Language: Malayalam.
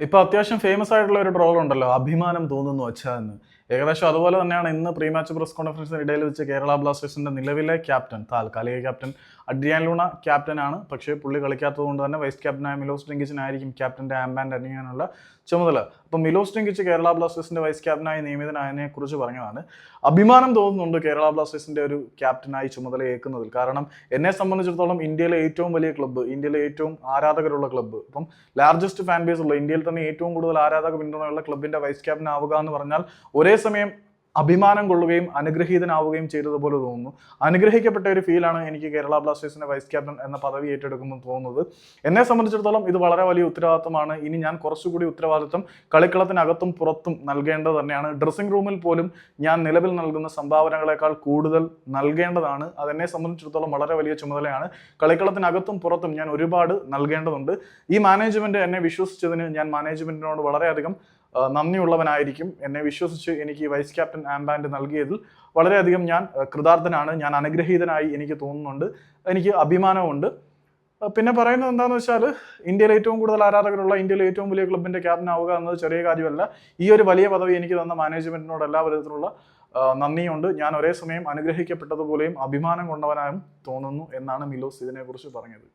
ഇപ്പൊ അത്യാവശ്യം ഫേമസ് ആയിട്ടുള്ള ഒരു ട്രോൾ ഉണ്ടല്ലോ അഭിമാനം തോന്നുന്നു അച്ഛാ എന്ന്. ഏകദേശം അതുപോലെ തന്നെയാണ് ഇന്ന് പ്രീ മാച്ച് പ്രസ് കോൺഫറൻസിന് ഇടയിൽ വെച്ച് കേരള ബ്ലാസ്റ്റേഴ്സിന്റെ നിലവിലെ ക്യാപ്റ്റൻ താൽക്കാലിക ക്യാപ്റ്റൻ അഡ്രിയാൻ ലൂണ ക്യാപ്റ്റനാണ്. പക്ഷേ പുള്ളി കളിക്കാത്തത് കൊണ്ട് തന്നെ വൈസ് ക്യാപ്റ്റനായ മിലോസ് ടെങ്കിച്ചിനായിരിക്കും ക്യാപ്റ്റന്റെ ആംബാൻഡ് അണിയാനുള്ള ചുമതല. അപ്പം മിലോസ് ടെങ്കിച്ച് കേരള ബ്ലാസ്റ്റേഴ്സിന്റെ വൈസ് ക്യാപ്റ്റനായി നിയമിതനായതിനെ കുറിച്ച് പറഞ്ഞതാണ്. അഭിമാനം തോന്നുന്നുണ്ട് കേരള ബ്ലാസ്റ്റേഴ്സിന്റെ ഒരു ക്യാപ്റ്റനായി ചുമതല ഏൽക്കുന്നതിൽ. കാരണം എന്നെ സംബന്ധിച്ചിടത്തോളം ഇന്ത്യയിലെ ഏറ്റവും വലിയ ക്ലബ്ബ് ഇന്ത്യയിലെ ഏറ്റവും ആരാധകരുള്ള ക്ലബ്ബ് അപ്പം ലാർജസ്റ്റ് ഫാൻ ബേസ് ഉള്ള ഇന്ത്യയിൽ തന്നെ ഏറ്റവും കൂടുതൽ ആരാധക പിന്തുണയുള്ള ക്ലബിന്റെ വൈസ് ക്യാപ്റ്റൻ ആവുക എന്ന് പറഞ്ഞാൽ ഒരേ സമയം അഭിമാനം കൊള്ളുകയും അനുഗ്രഹീതനാവുകയും ചെയ്തതുപോലെ തോന്നുന്നു. അനുഗ്രഹിക്കപ്പെട്ട ഒരു ഫീലാണ് എനിക്ക് കേരള ബ്ലാസ്റ്റേഴ്സിന്റെ വൈസ് ക്യാപ്റ്റൻ എന്ന പദവി ഏറ്റെടുക്കുമ്പോൾ തോന്നുന്നത്. എന്നെ സംബന്ധിച്ചിടത്തോളം ഇത് വളരെ വലിയ ഉത്തരവാദിത്തമാണ്. ഇനി ഞാൻ കുറച്ചുകൂടി ഉത്തരവാദിത്തം കളിക്കളത്തിനകത്തും പുറത്തും നൽകേണ്ടത് തന്നെയാണ്. ഡ്രസ്സിംഗ് റൂമിൽ പോലും ഞാൻ നിലവിൽ നൽകുന്ന സംഭാവനകളെക്കാൾ കൂടുതൽ നൽകേണ്ടതാണ്. അതെന്നെ സംബന്ധിച്ചിടത്തോളം വളരെ വലിയ ചുമതലയാണ്. കളിക്കളത്തിനകത്തും പുറത്തും ഞാൻ ഒരുപാട് നൽകേണ്ടതുണ്ട്. ഈ മാനേജ്മെന്റ് എന്നെ വിശ്വസിച്ചതിന് ഞാൻ മാനേജ്മെന്റിനോട് വളരെയധികം നന്ദിയുള്ളവനായിരിക്കും. എന്നെ വിശ്വസിച്ച് എനിക്ക് വൈസ് ക്യാപ്റ്റൻ ആംബാൻഡ് നൽകിയതിൽ വളരെയധികം ഞാൻ കൃതാർത്ഥനാണ്. ഞാൻ അനുഗ്രഹീതനായി എനിക്ക് തോന്നുന്നുണ്ട്. എനിക്ക് അഭിമാനമുണ്ട്. പിന്നെ പറയുന്നത് എന്താണെന്ന് വെച്ചാൽ ഇന്ത്യയിൽ ഏറ്റവും കൂടുതൽ ആരാധകരുള്ള ഇന്ത്യയിലെ ഏറ്റവും വലിയ ക്ലബിന്റെ ക്യാപ്റ്റൻ ആവുക എന്നത് ചെറിയ കാര്യമല്ല. ഈ ഒരു വലിയ പദവി എനിക്ക് തന്ന മാനേജ്മെന്റിനോട് എല്ലാ വിധത്തിലുള്ള നന്ദിയുണ്ട്. ഞാൻ ഒരേ സമയം അനുഗ്രഹിക്കപ്പെട്ടതുപോലെയും അഭിമാനം കൊണ്ടവനായും തോന്നുന്നു എന്നാണ് മിലോസ് ഇതിനെക്കുറിച്ച് പറഞ്ഞത്.